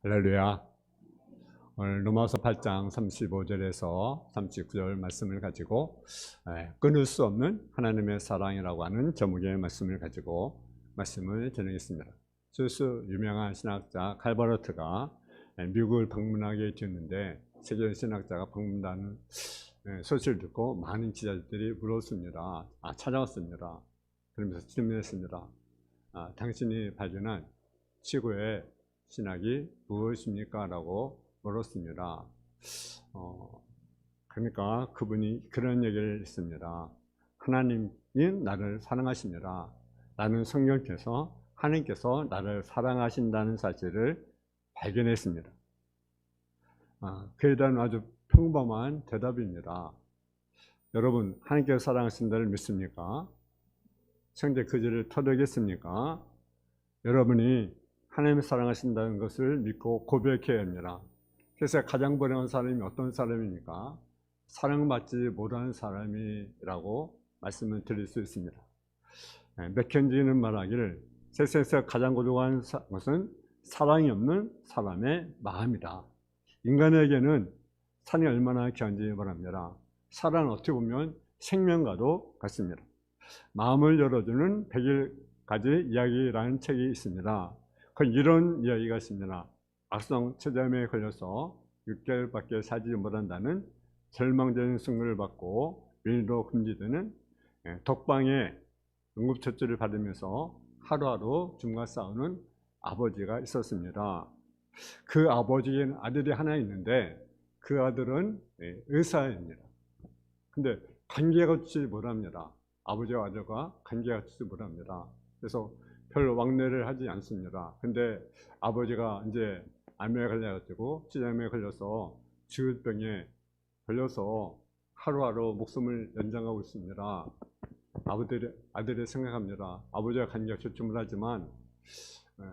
할렐루야. 오늘 로마서 8장 35절에서 39절 말씀을 가지고 에, 끊을 수 없는 하나님의 사랑이라고 하는 제목의 말씀을 가지고 말씀을 전하겠습니다. 스스 유명한 신학자 칼바르트가 에, 미국을 방문하게 되었는데 세계 신학자가 방문하는 에, 소식을 듣고 많은 기자들이 물었습니다. 아, 찾아왔습니다. 그러면서 질문했습니다. 아, 당신이 발견한 지구의 신학이 무엇입니까? 라고 물었습니다. 어, 그러니까 그분이 그런 얘기를 했습니다. 하나님이 나를 사랑하십니다. 나는 성령께서 하나님께서 나를 사랑하신다는 사실을 발견했습니다. 아, 그에 대한 아주 평범한 대답입니다. 여러분, 하나님께서 사랑하신다를 믿습니까? 성대 그지를 터득했습니까? 여러분이 하나님을 사랑하신다는 것을 믿고 고백해야 합니다. 그래서 가장 버려운 사람이 어떤 사람입니까? 사랑받지 못하는 사람이라고 말씀을 드릴 수 있습니다. 네, 맥켄지는 말하기를 세상에서 가장 고독한 것은 사랑이 없는 사람의 마음이다. 인간에게는 사랑이 얼마나 귀한지 말합니다. 사랑은 어떻게 보면 생명과도 같습니다. 마음을 열어주는 100가지 이야기라는 책이 있습니다. 그 이런 이야기가 있습니다. 악성 체점에 걸려서 6개월밖에 살지 못한다는 절망적인 승부를 받고 밀도 금지되는 예, 독방에 응급처치를 받으면서 하루하루 죽과 싸우는 아버지가 있었습니다. 그 아버지에는 아들이 하나 있는데 그 아들은 예, 의사입니다. 근데 관계가 좋지 못합니다. 아버지와 아들과 관계가 좋지 못합니다. 그래서 별 왕래를 하지 않습니다. 근데 아버지가 이제 암에 걸려가지고 찌암에 걸려서 지읒병에 걸려서 하루하루 목숨을 연장하고 있습니다. 아버들이, 아들이 생각합니다. 아버지가 간격 조침을 하지만 에,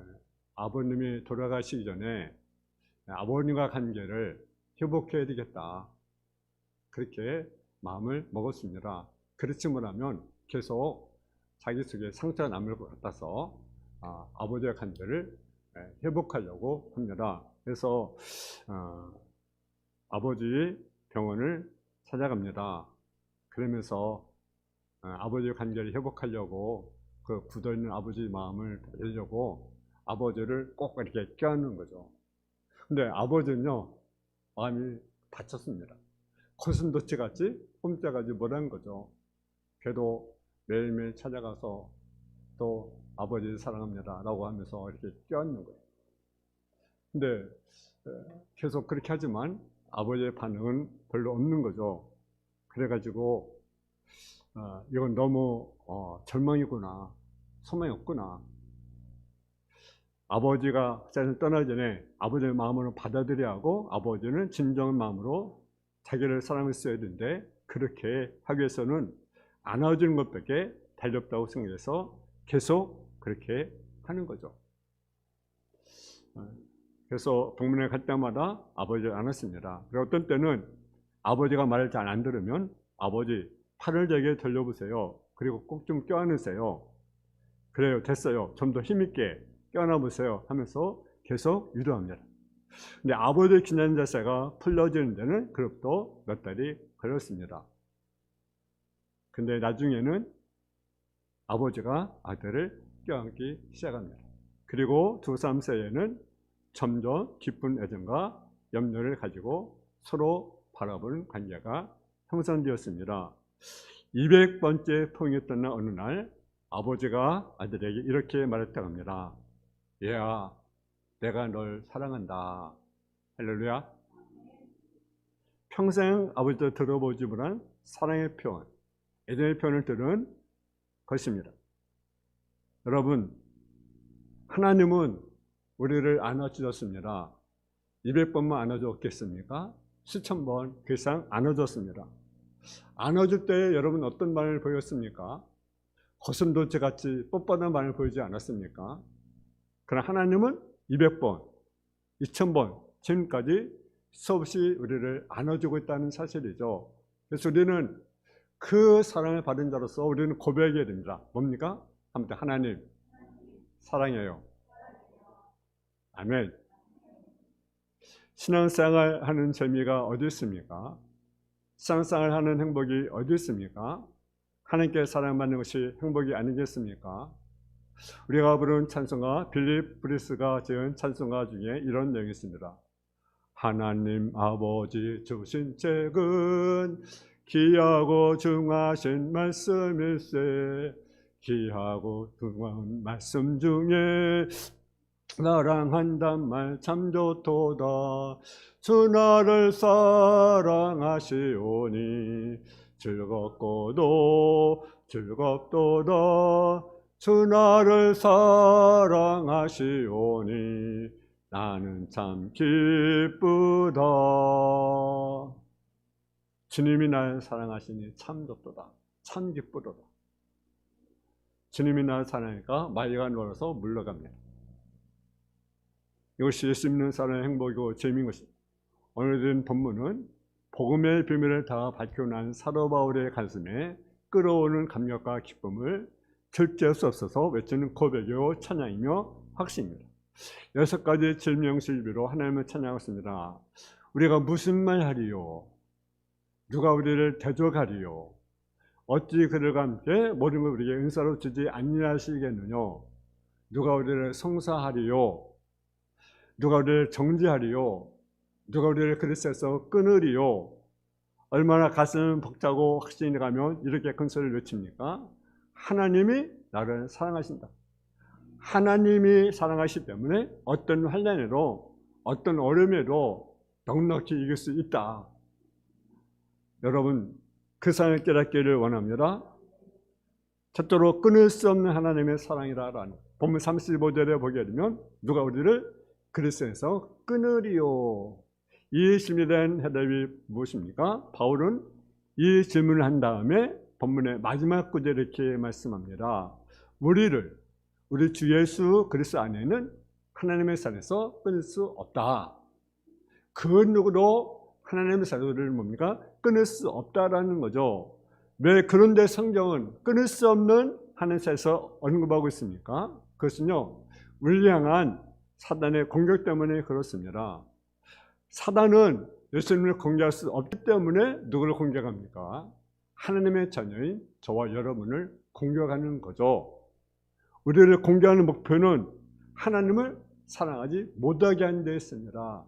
아버님이 돌아가시기 전에 아버님과 관계를 회복해야 되겠다. 그렇게 마음을 먹었습니다. 그렇지 못하면 계속 자기 속에 상처가 남을 것 같아서 아, 아버지의 관계를 회복하려고 합니다. 그래서 어, 아버지 병원을 찾아갑니다. 그러면서 어, 아버지의 관계를 회복하려고 그 굳어있는 아버지 마음을 달려고 아버지를 꼭 이렇게 껴안는 거죠. 근데 아버지는요, 마음이 다쳤습니다. 고슴도치 같이 홈짝하지 못한 거죠. 그래도 매일매일 찾아가서 또 아버지를 사랑합니다. 라고 하면서 이렇게 껴안는 거예요. 근데 계속 그렇게 하지만 아버지의 반응은 별로 없는 거죠. 그래가지고 어, 이건 너무 어, 절망이구나. 소망이 없구나. 아버지가 세상을 떠나기 전에 아버지의 마음으로 받아들여야 하고 아버지는 진정한 마음으로 자기를 사랑했어야 되는데 그렇게 하기 위해서는 안아주는 것밖에 달렵다고 생각해서 계속 그렇게 하는 거죠. 어, 그래서 동문회 갈 때마다 아버지를 안았습니다. 그리고 어떤 때는 아버지가 말을 잘 안 들으면 아버지 팔을 제게 돌려보세요. 그리고 꼭 좀 껴안으세요. 그래요, 됐어요. 좀 더 힘있게 껴안아 보세요. 하면서 계속 유도합니다. 근데 아버지의 기난 자세가 풀려지는 데는 그로부터 몇 달이 걸렸습니다. 근데 나중에는 아버지가 아들을 껴안기 시작합니다. 그리고 두, 3세에는 점점 깊은 애정과 염려를 가지고 서로 바라보는 관계가 형성되었습니다. 200번째 통했던 날 어느 날 아버지가 아들에게 이렇게 말했다고 합니다. 얘야, 내가 널 사랑한다. 할렐루야. 평생 아버지도 들어보지 못한 사랑의 표현, 애정의 표현을 들은 것입니다. 여러분, 하나님은 우리를 안아주셨습니다. 200번만 안아줬겠습니까? 수천 번, 그 이상 안아줬습니다. 안아줄 때 여러분 어떤 반응을 보였습니까? 거슴도치 같이 뻣뻣한 반응을 보이지 않았습니까? 그러나 하나님은 200번, 2000번, 지금까지 수없이 우리를 안아주고 있다는 사실이죠. 그래서 우리는 그 사랑을 받은 자로서 우리는 고백해야 됩니다. 뭡니까? 아무튼 하나님 사랑해요. 아멘. 신앙생활 하는 재미가 어디 있습니까? 신앙생활 하는 행복이 어디 있습니까? 하나님께 사랑받는 것이 행복이 아니겠습니까? 우리가 부른 찬송가 빌립 브리스가 지은 찬송가 중에 이런 내용이 있습니다. 하나님 아버지 주신 책은 귀하고 중하신 말씀일세. 귀하고 중한 말씀 중에 나랑 한단 말 참 좋도다. 주 나를 사랑하시오니 즐겁고도 즐겁도다. 주 나를 사랑하시오니 나는 참 기쁘다 주님이 나를 사랑하시니 참 좋도다 참 기쁘도다 주님이 나를 사랑하니까 마이가 놀아서 물러갑니다 이것이 예수 믿는 사람의 행복이고 재미인 것입니다 오늘 든 본문은 복음의 비밀을 다 밝혀난 사도 바울의 가슴에 끌어오는 감격과 기쁨을 절제할 수 없어서 외치는 고백이요 찬양이며 확신입니다. 여섯 가지 질명실비로 하나님을 찬양했습니다. 우리가 무슨 말 하리요? 누가 우리를 대적하리요? 어찌 그들과 함께 걸 우리에게 은사로 주지 아니하시겠느냐? 누가 우리를 성사하리요? 누가 우리를 정지하리요? 누가 우리를 그리스에서 끊으리요? 얼마나 가슴 벅차고 확신이 가면 이렇게 큰 소리를 외칩니까? 하나님이 나를 사랑하신다. 하나님이 사랑하시기 때문에 어떤 환란에도 어떤 어려움에도 넉넉히 이길 수 있다. 여러분 그 사랑을 깨닫기를 원합니다. 첫째로 끊을 수 없는 하나님의 사랑이라는 본문 35절에 보게 되면 누가 우리를 그리스에서 끊으리요. 이 질문에 대한 해답이 무엇입니까? 바울은 이 질문을 한 다음에 본문의 마지막 구절에 이렇게 말씀합니다. 우리를 우리 주 예수 그리스도 안에는 하나님의 산에서 끊을 수 없다. 그 누구도 하나님의 산을 뭡니까? 끊을 수 없다라는 거죠. 왜 그런데 성경은 끊을 수 없는 산에서 언급하고 있습니까? 그것은요. 우리 향한 사단의 공격 때문에 그렇습니다. 사단은 예수님을 공격할 수 없기 때문에 누구를 공격합니까? 하나님의 자녀인 저와 여러분을 공격하는 거죠. 우리를 공격하는 목표는 하나님을 사랑하지 못하게 하는 데 있습니다.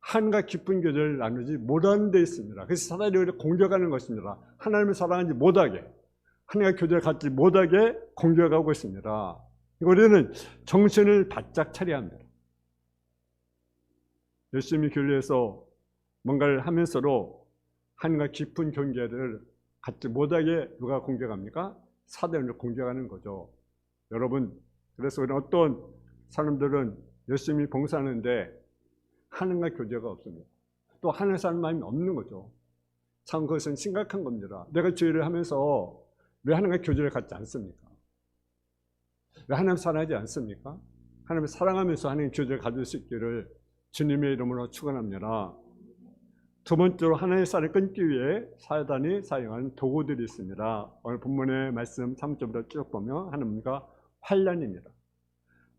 한과 깊은 교제를 나누지 못하는 데 있습니다. 그래서 사단이 우리를 공격하는 것입니다. 하나님을 사랑하지 못하게, 하나님과 교제를 갖지 못하게 공격하고 있습니다. 우리는 정신을 바짝 차려야 합니다. 열심히 교회에서 뭔가를 하면서도 하나님과 깊은 경계를 갖지 못하게 누가 공격합니까? 사단을 공격하는 거죠. 여러분, 그래서 우리 어떤 사람들은 열심히 봉사하는데 하나님과 교제가 없습니다. 또 하는 사람만이 없는 거죠. 참 그것은 심각한 겁니다. 내가 죄를 하면서 왜 하나님과 교제를 갖지 않습니까? 왜 하나님 사랑하지 않습니까? 하나님을 사랑하면서 하나님 교제를 가질 수 있기를 주님의 이름으로 축원합니다. 두 번째로 하나님의 쌀을 끊기 위해 사단이 사용하는 도구들이 있습니다. 오늘 본문의 말씀 3절부터 쭉 보면 하나님과 환란입니다.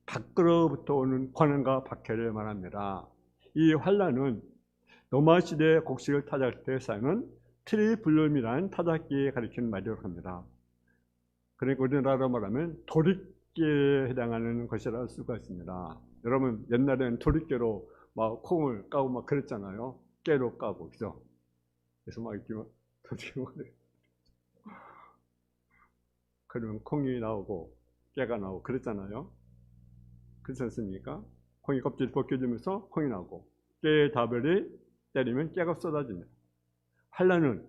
밖으로부터 오는 권한과 박해를 말합니다. 이 환란은 로마 시대의 곡식을 타작할 때 사용하는 트리블룸이라는 타작기에 가리키는 말이라고 합니다. 그러니까 우리나라로 말하면 도리깨에 해당하는 것이라 할 수가 있습니다. 여러분 옛날에는 도리깨로 막 콩을 까고 막 그랬잖아요. 깨로 까고 그죠? 그래서 막 이렇게 도리깨 그러면 콩이 나오고 깨가 나오고 그랬잖아요. 그렇지 않습니까? 콩이 껍질 벗겨지면서 콩이 나오고 깨의 다별이 때리면 깨가 쏟아집니다. 환란은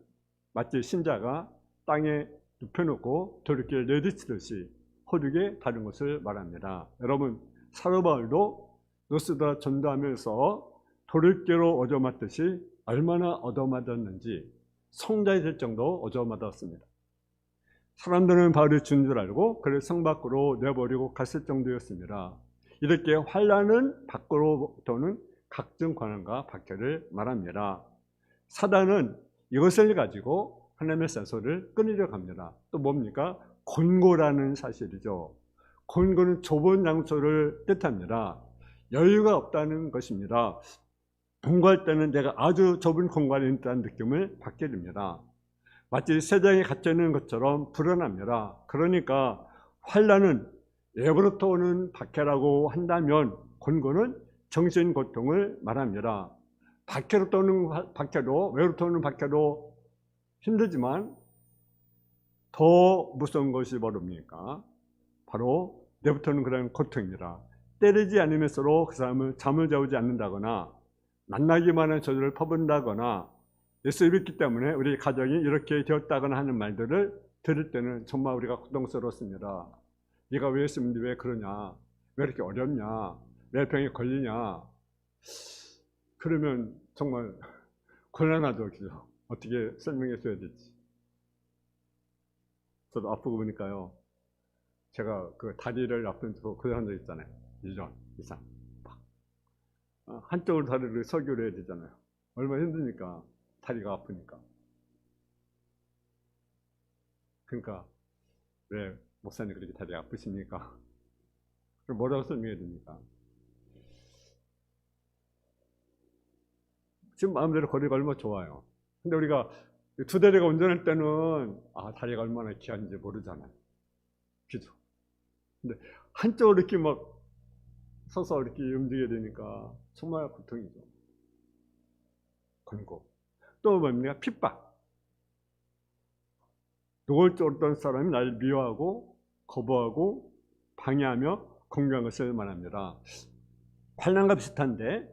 마치 신자가 땅에 눕혀놓고 도리깨를 내리치듯이 호륙에 다른 것을 말합니다. 여러분 사도 바울도 노스다 전도하면서 도리깨로 얻어맞듯이 얼마나 얻어맞았는지 성자이 될 정도 얻어맞았습니다. 사람들은 바울이 준 줄 알고 그를 성 밖으로 내버리고 갔을 정도였습니다. 이렇게 환란은 밖으로부터는 각종 권한과 박해를 말합니다. 사단은 이것을 가지고 하나님의 산소를 끊으려고 합니다. 또 뭡니까? 곤고라는 사실이죠. 곤고는 좁은 장소를 뜻합니다. 여유가 없다는 것입니다. 공부할 때는 내가 아주 좁은 공간에 있다는 느낌을 받게 됩니다. 마치 세상에 갇혀 있는 것처럼 불안합니다. 그러니까 환란은 예부로부터 오는 박해라고 한다면 권고는 정신 고통을 말합니다. 박해로부터 오는 화- 박해도 외로부터 오는 박해도 힘들지만 더 무서운 것이 뭐랍니까? 바로 내부터는 그런 고통입니다. 때리지 않으면서도 그 사람을 잠을 자우지 않는다거나 만나기만 한 저주를 퍼붓는다거나 예수 믿기 때문에 우리 가정이 이렇게 되었다거나 하는 말들을 들을 때는 정말 우리가 고통스럽습니다. 네가 왜 예수 믿는데 왜 그러냐? 왜 이렇게 어렵냐? 왜 병에 걸리냐? 그러면 정말 곤란하죠, 그죠? 어떻게 설명해 줘야 될지. 저도 아프고 보니까요. 제가 그 다리를 저 고생한 적 있잖아요. 1년 이상. 막. 어, 한쪽으로 다리를 설교를 해야 되잖아요. 얼마나 힘드니까. 다리가 아프니까. 그러니까 왜 목사님 그렇게 다리가 아프십니까? 그럼 뭐라고 설명해야 됩니까? 지금 마음대로 거리가 얼마나 좋아요. 근데 우리가 두 대리가 운전할 때는 아 다리가 얼마나 귀한지 모르잖아요. 그죠? 근데 한쪽으로 이렇게 막 서서 이렇게 움직여야 되니까 정말 고통이죠. 권고. 또 뭡니까? 핍박. 노골적으로 어떤 사람이 나를 미워하고 거부하고 방해하며 공격한 것을 말합니다. 환난과 비슷한데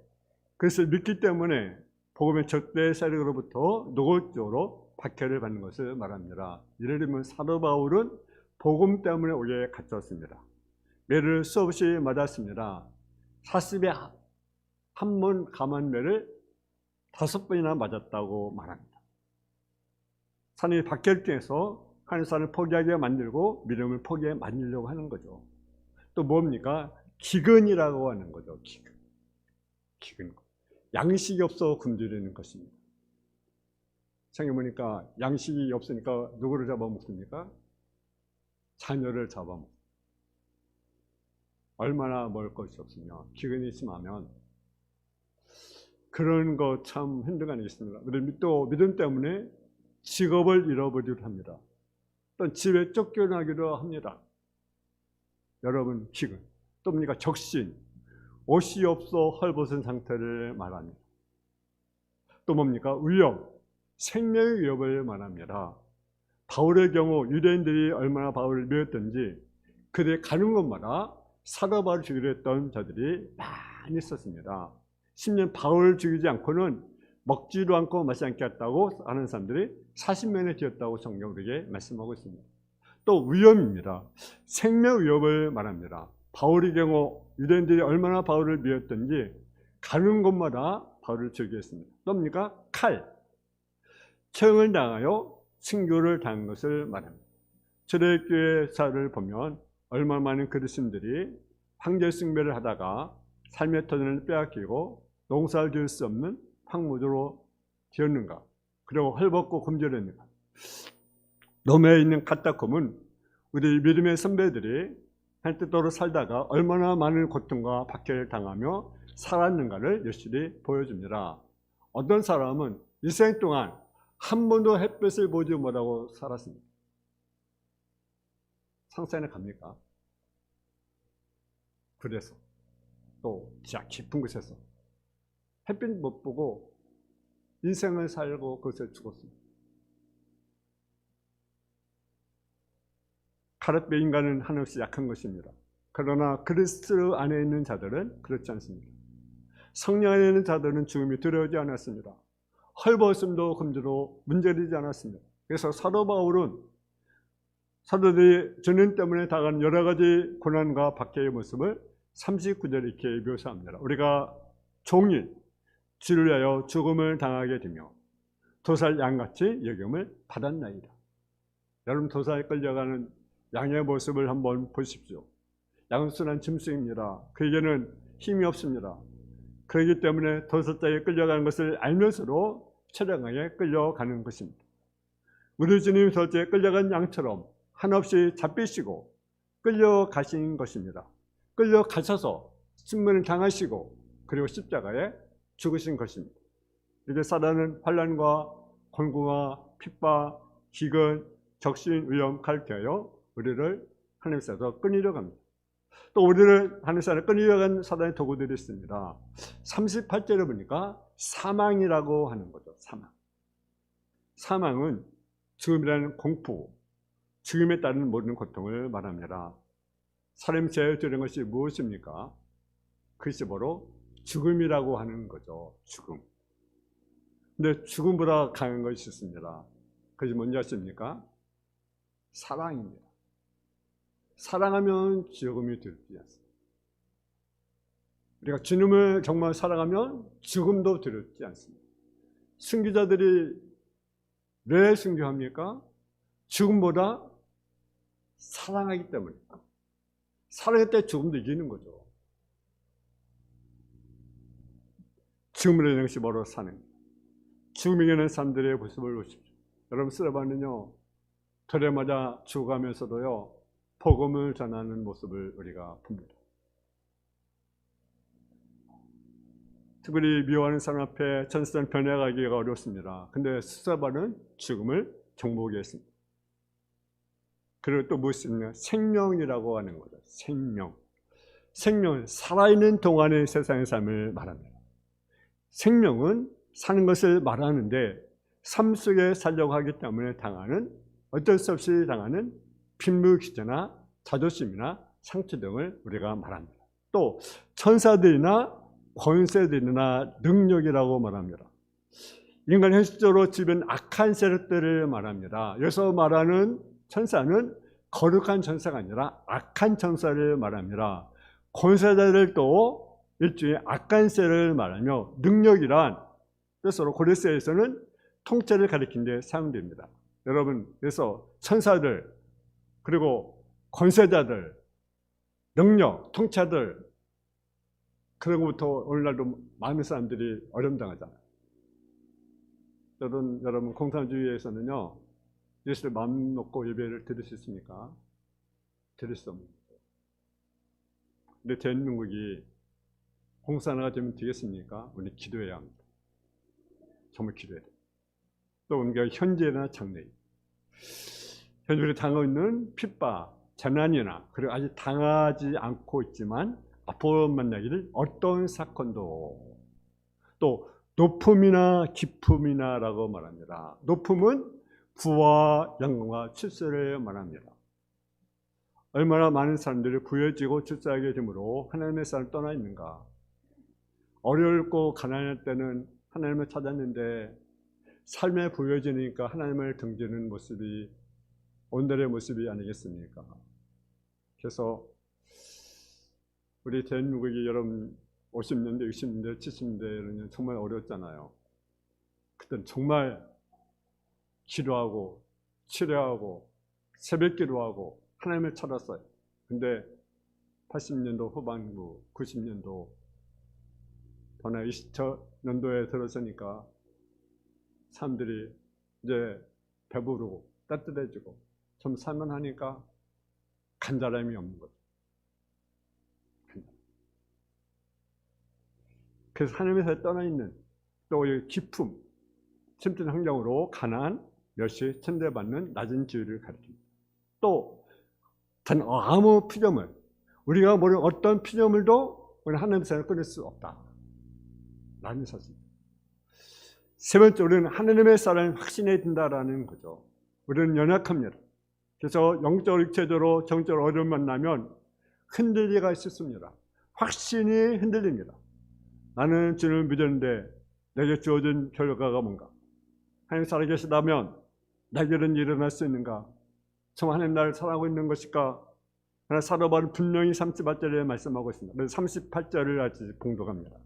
그것을 믿기 때문에 복음의 적대 세력으로부터 노골적으로 박해를 받는 것을 말합니다. 예를 들면 사도 바울은 복음 때문에 오게 갇혔습니다. 매를 수없이 맞았습니다. 사십에 한 번 감한 매를 다섯 번이나 맞았다고 말합니다. 산이 박해를 한 산을 포기하게 만들고 믿음을 포기해 만들려고 하는 거죠. 또 뭡니까? 기근이라고 하는 거죠. 기근. 기근. 양식이 없어 굶주리는 것입니다. 생각해보니까 양식이 없으니까 누구를 잡아먹습니까? 자녀를 잡아먹습니다. 얼마나 먹을 것이 없으며 기근이 심하면 그런 거 참 힘든 거 아니겠습니까? 또 믿음 때문에 직업을 잃어버리기도 합니다. 또 집에 쫓겨나기도 합니다. 여러분 기근 또 뭡니까 적신 옷이 없어 헐벗은 상태를 말합니다. 또 뭡니까 위협 생명의 위협을 말합니다. 바울의 경우 유대인들이 얼마나 바울을 미웠던지 그들이 가는 곳마다 바울을 죽이려 했던 자들이 많이 있었습니다. 심지어 바울을 죽이지 않고는 먹지도 않고 마시지 않겠다고 하는 사람들이 40명에 되었다고 성경 우리에게 말씀하고 있습니다. 또 위험입니다. 생명 위협을 말합니다. 바울의 경우 유대인들이 얼마나 바울을 미웠던지 가는 곳마다 바울을 즐겼습니다. 뭡니까? 칼. 처형을 당하여 승교를 당한 것을 말합니다. 초대교회사를 보면 얼마 많은 그리스인들이 황제 숭배를 하다가 삶의 터전을 빼앗기고 농사를 지을 수 없는 황무조로 되었는가 그리고 헐벗고 굶주렸는가 롬에 있는 카타콤은 우리 믿음의 선배들이 한 뜻대로 살다가 얼마나 많은 고통과 박해를 당하며 살았는가를 여실히 보여줍니다. 어떤 사람은 일생 동안 한 번도 햇볕을 보지 못하고 살았습니다. 상상에 갑니까? 그래서 또 지하 깊은 곳에서 햇빛 못 보고 인생을 살고 그것을 죽었습니다. 카르페 인간은 한없이 약한 것입니다. 그러나 그리스도 안에 있는 자들은 그렇지 않습니다. 성령 안에 있는 자들은 죽음이 두려우지 않았습니다. 헐벗음도 금주로 문제되지 않았습니다. 그래서 사도 바울은 사도들이 전인 때문에 당한 여러 가지 고난과 박해의 모습을 39절 이렇게 묘사합니다. 우리가 종일 주를 위하여 죽음을 당하게 되며 도살 양같이 여김을 받았나이다. 여러분 도살에 끌려가는 양의 모습을 한번 보십시오. 양은 순한 짐승입니다. 그에게는 힘이 없습니다. 그렇기 때문에 도살자에 끌려가는 것을 알면서도 처량하게 끌려가는 것입니다. 우리 주님 절제에 끌려간 양처럼 한없이 잡히시고 끌려가신 것입니다. 끌려가셔서 신문을 당하시고 그리고 십자가에 죽으신 것입니다. 이렇게 사단은 환란과 권고와 핍박, 기근, 적신, 위험 가르쳐요. 우리를 하나님께서 끊이려 갑니다. 또 우리를 하나님께서 끊이려 간 사단의 도구들이 있습니다. 38절에 보니까 사망이라고 하는 거죠. 사망. 사망은 죽음이라는 공포, 죽음에 따른 모든 고통을 말합니다. 제일 두려운 것이 무엇입니까? 그것이 바로 죽음이라고 하는 거죠. 죽음. 근데 죽음보다 강한 것이 있습니다. 그것이 뭔지 아십니까? 사랑입니다. 사랑하면 죽음이 두렵지 않습니다. 우리가 주님을 정말 사랑하면 죽음도 두렵지 않습니다. 순교자들이 왜 순교합니까? 죽음보다 사랑하기 때문에. 사랑할 때 죽음도 이기는 거죠. 죽음을 바로 사는. 죽음이 이기는 사람들의 모습을 보십시오. 여러분 쓰러봤는요. 토요마다 죽어가면서도요. 복음을 전하는 모습을 우리가 봅니다. 특별히 미워하는 사람 앞에 전선 변해가기가 어렵습니다. 근데 스사바는 죽음을 정복했습니다. 그리고 또 무엇이냐? 생명이라고 하는 거죠. 생명. 생명은 살아있는 동안의 세상의 삶을 말합니다. 생명은 사는 것을 말하는데 삶 속에 살려고 하기 때문에 당하는 어쩔 수 없이 당하는 빈부기제나 자존심이나 상처 등을 우리가 말합니다. 또 천사들이나 권세들이나 능력이라고 말합니다. 인간 현실적으로 지은 악한 세력들을 말합니다. 여기서 말하는 천사는 거룩한 천사가 아니라 악한 천사를 말합니다. 권세자들 또 일종의 악한 세를 말하며 능력이란 뜻으로 고레스에서는 통째를 가리킨 데 사용됩니다. 여러분, 그래서 천사들 그리고 권세자들 능력, 통치들 그런 것부터 오늘날도 많은 사람들이 어려움당하잖아요. 여러분, 여러분 공산주의에서는요 예수를 마음 놓고 예배를 드릴 수 있습니까? 드릴 수 없는 거죠. 근데 대한민국이 공산화가 되면 되겠습니까? 우리 기도해야 합니다. 정말 기도해야 돼요. 또 우리가 현재나 장래 현재 우리 당하고 있는 핍박, 재난이나 그리고 아직 당하지 않고 있지만 앞으로 만나기를 어떤 사건도 또 높음이나 기품이나라고 말합니다. 높음은 부와 영광과 출세를 말합니다. 얼마나 많은 사람들이 부여지고 출세하게 되므로 하나님의 삶을 떠나 있는가? 어렵고 가난할 때는 하나님을 찾았는데 삶에 부여지니까 하나님을 등지는 모습이 오늘의 모습이 아니겠습니까? 그래서 우리 대한민국이 여러분 50년대, 60년대, 70년대는 정말 어려웠잖아요. 그때는 정말 기도하고 치료하고 새벽 기도하고 하나님을 찾았어요. 근데 80년도 후반부, 90년도 더나 20년도에 들어서니까 사람들이 이제 배부르고 따뜻해지고 좀 살만하니까 간절함이 없는 거죠. 그래서 하나님에서 떠나 있는 또 기품, 침투 환경으로 가난, 멸시, 천대받는 낮은 지위를 가리킵니다. 또 단 아무 피조물, 우리가 모르는 어떤 피조물도 우리 하나님께서 끊을 수 없다. 라는 사실입니다. 세 번째, 우리는 하나님의 사랑을 확신해야 된다라는 거죠. 우리는 연약합니다. 그래서 영적, 육체적으로, 정적으로 어려움 만나면 흔들리가 있습니다. 확신이 흔들립니다. 나는 주님을 믿었는데 내게 주어진 결과가 뭔가? 하나님 살아계시다면 내게는 일어날 수 있는가? 정말 하나님 나를 사랑하고 있는 것일까? 하나 사도바는 분명히 38절에 말씀하고 있습니다. 그래서 38절을 아직 공독합니다.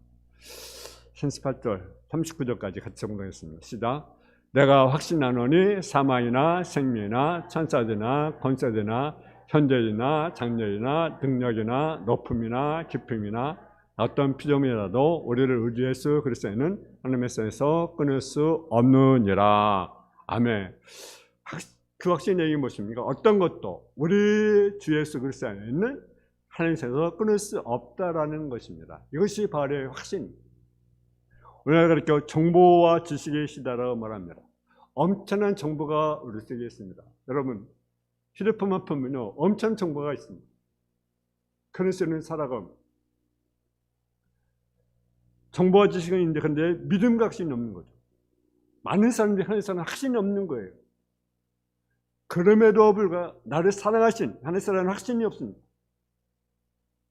38절, 39절까지 같이 공독했습니다. 시작. 내가 확신하노니 사망이나 생명이나 천사들이나 권세들이나 현재이나 장래이나 능력이나 높음이나 깊음이나 어떤 피조물이라도 우리를 우리 예수 그리스도에는 하나님의 손에서 끊을 수 없느니라. 아멘. 그 확신 얘기 무엇입니까? 어떤 것도 우리 주 예수 그리스도 안에 있는 하나님께서 끊을 수 없다라는 것입니다. 이것이 바울의 확신. 우리가 그렇게 정보와 지식의 시대라고 말합니다. 엄청난 정보가 우리 속에 있습니다. 여러분, 휴대폰만 보면요, 엄청난 정보가 있습니다. 그런 수는 살아가 정보와 지식은 있는데 근데 믿음과 확신이 없는 거죠. 많은 사람들이 하늘에서는 확신이 없는 거예요. 그럼에도 불구하고 나를 사랑하신 하늘에서는 확신이 없습니다.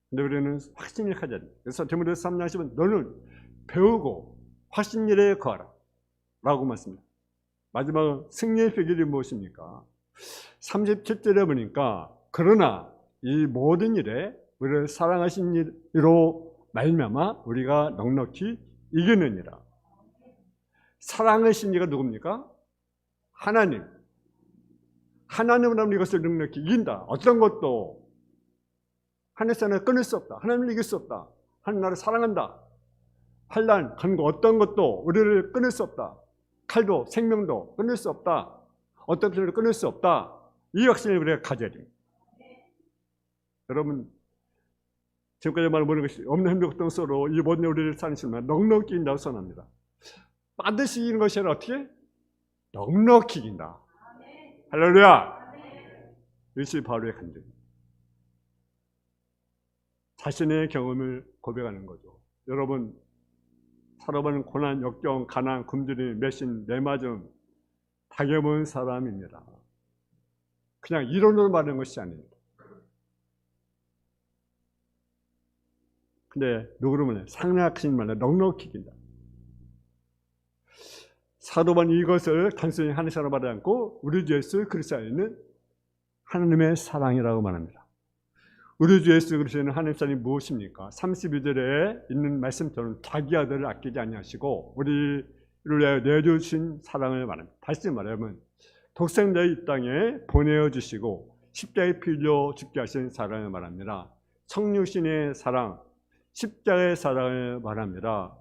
근데 우리는 확신을 가져야 돼. 그래서 디모데서 3장 10은 너는 배우고 확신일에 거하라 라고 말씀합니다. 마지막 승리의 비결이 무엇입니까? 37절에 보니까 그러나 이 모든 일에 우리를 사랑하신 이로 말미암아 우리가 넉넉히 이기느니라. 사랑하신 이가 누굽니까? 하나님. 하나님을 하면 이것을 넉넉히 이긴다. 어떤 것도 하늘산을 끊을 수 없다. 하나님을 이길 수 없다. 하나님 나를 사랑한다. 환란, 간고 어떤 것도 우리를 끊을 수 없다. 칼도 생명도 끊을 수 없다. 어떤 필요를 끊을 수 없다. 이 확신을 우리가 가져야 됩니다. 여러분 지금까지 말 모르는 것이 없는 행복 동 서로 이 모든 우리를 사는시면 넉넉히 이긴다고 선합니다. 반드시 이기는 것이 아니라 어떻게? 넉넉히 이긴다. 할렐루야! 이것이 바로의 간증. 자신의 경험을 고백하는 거죠. 여러분, 살아보는 고난, 역경, 가난, 굶주림, 매신, 매맞음 당해본 사람입니다. 그냥 이론으로 말하는 것이 아닙니다. 근데 누구를 상략신 말에 넉넉히 이긴다. 사도반 이것을 단순히 하늘사로 말하지 않고 우리 주 예수 그리스도 안에 있는 하나님의 사랑이라고 말합니다. 우리 주 예수 그리스도는 하나님 사랑이 무엇입니까? 32절에 있는 말씀처럼 자기 아들을 아끼지 아니하시고 우리를 위하여 내주신 사랑을 말합니다. 다시 말하면 독생자 이 땅에 보내어 주시고 십자가에 필려 죽게 하신 사랑을 말합니다. 성육신의 사랑, 십자가의 사랑을 말합니다.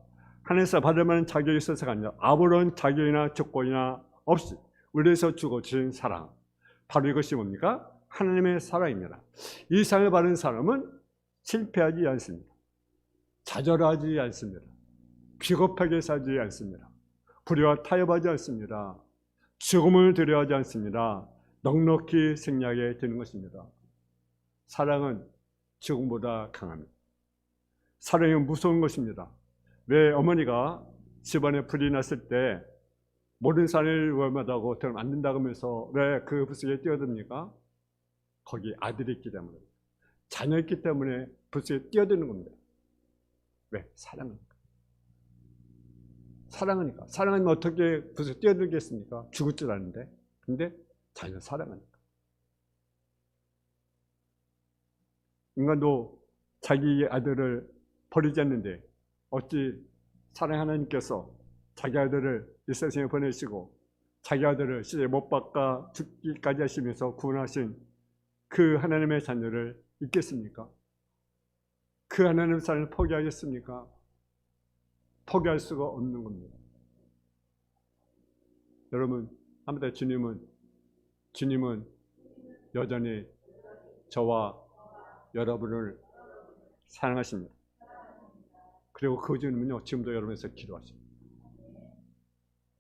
하늘에서 만한 자격이 있어서가 아니라 아무런 자격이나 조건이나 없이 우리에서 죽어주신 사랑. 바로 이것이 뭡니까? 하나님의 사랑입니다. 이 사랑을 받은 사람은 실패하지 않습니다. 좌절하지 않습니다. 비겁하게 살지 않습니다. 불의와 타협하지 않습니다. 죽음을 두려워하지 않습니다. 넉넉히 생략에 드는 것입니다. 사랑은 죽음보다 강합니다. 사랑이 무서운 것입니다. 왜 어머니가 집안에 불이 났을 때 모든 산을 위험하다고 들으면 안 된다고 하면서 왜그 부스에 뛰어듭니까? 거기 아들이 있기 때문에 자녀 있기 때문에 부스에 뛰어드는 겁니다. 왜? 사랑하니까. 사랑하니까. 사랑하면 어떻게 부스에 뛰어들겠습니까? 죽을 줄 아는데. 근데 자녀 사랑하니까. 인간도 자기 아들을 버리지 않는데 어찌 사랑 하나님께서 자기 아들을 이 세상에 보내시고 자기 아들을 시대 못 박아 죽기까지 하시면서 구원하신 그 하나님의 자녀를 잊겠습니까? 그 하나님의 사랑을 포기하겠습니까? 포기할 수가 없는 겁니다. 여러분, 아무튼 주님은 주님은 여전히 저와 여러분을 사랑하십니다. 그리고 그 주님은요, 지금도 여러분에서 기도하십니다.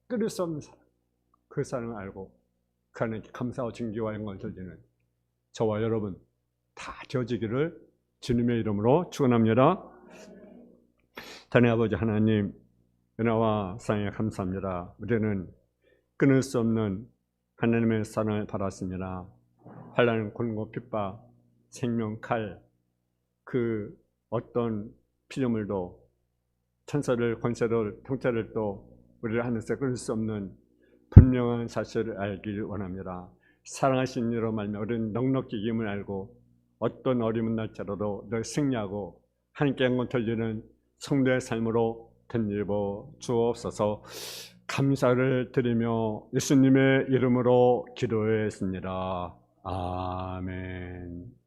끊을 수 없는 사랑. 그 사랑을 알고 그 안에 감사와 증기와 영광을 돌리는 저와 여러분 다 되어지기를 주님의 이름으로 축원합니다. 하나님 아버지 하나님 은혜와 사랑에 감사합니다. 우리는 끊을 수 없는 하나님의 사랑을 받았습니다. 환란, 곤고, 핍박, 생명, 칼, 그 어떤 피조물도 천사를, 권세를, 통찰을 또 우리를 하늘에서 끊을 수 없는 분명한 사실을 알기를 원합니다. 사랑하신 이로 말며 우리는 넉넉히 이김을 알고 어떤 어려운 날짜라도 늘 승리하고 하나님께 영광 돌리는 성도의 삶으로 덧입어 주옵소서 감사를 드리며 예수님의 이름으로 기도했습니다. 아멘.